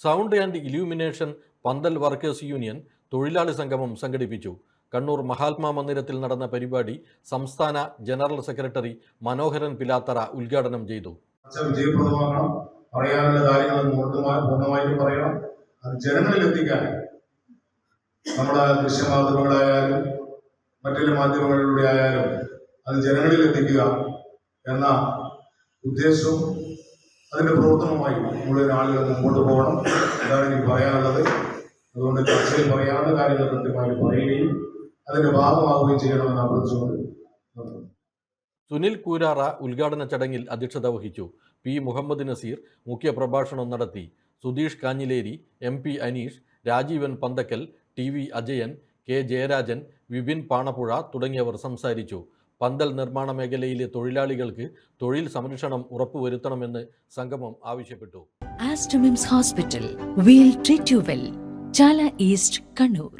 Sound and illumination പന്തൽ workers union തൊഴിലാളി സംഗമം സംഘടിപ്പിച്ചു കണ്ണൂർ മഹാത്മാ മന്ദിരത്തിൽ നടന്ന പരിപാടി സംസ്ഥാന ജനറൽ സെക്രട്ടറി മനോഹരൻ പിലാത്തറ ഉദ്ഘാടനം ചെയ്തു പറയാനുള്ള കാര്യങ്ങൾ അത് മറ്റൊരു മാധ്യമങ്ങളിലൂടെ ആയാലും അത് ജനങ്ങളിൽ എത്തിക്കുക എന്ന ഉദ്ദേശവും അതിന്റെ പ്രവർത്തനമായി മുഴുവൻ ആളുകൾ മുമ്പോട്ട് പോകണം. അതാണ് എനിക്ക് പറയാനുള്ളത്. അതുകൊണ്ട് ചർച്ചയിൽ പറയാനുള്ള കാര്യങ്ങൾ കൃത്യമായി പറയുകയും അതിന്റെ ഭാഗമാവുകയും ചെയ്യണമെന്ന് അഭ്യർത്ഥിച്ചുകൊണ്ട് സുനിൽ കൂരാറ ഉദ്ഘാടന ചടങ്ങിൽ അധ്യക്ഷത വഹിച്ചു പി മുഹമ്മദ് നസീർ മുഖ്യപ്രഭാഷണം നടത്തി Sudheesh Kanhileri M P Aneesh Rajeevan Panthakkal T V Ajayan K Jayarajan Vipin Panappuzha തുടങ്ങിയവർ സംസാരിച്ചു. പന്തൽ നിർമ്മാണ മേഖലയിലെ തൊഴിലാളികൾക്ക് തൊഴിൽ സംരക്ഷണം ഉറപ്പുവരുത്തണമെന്ന് സംഗമം ആവശ്യപ്പെട്ടു Aster MIMS hospital we'll treat you well Chala East, Kannur.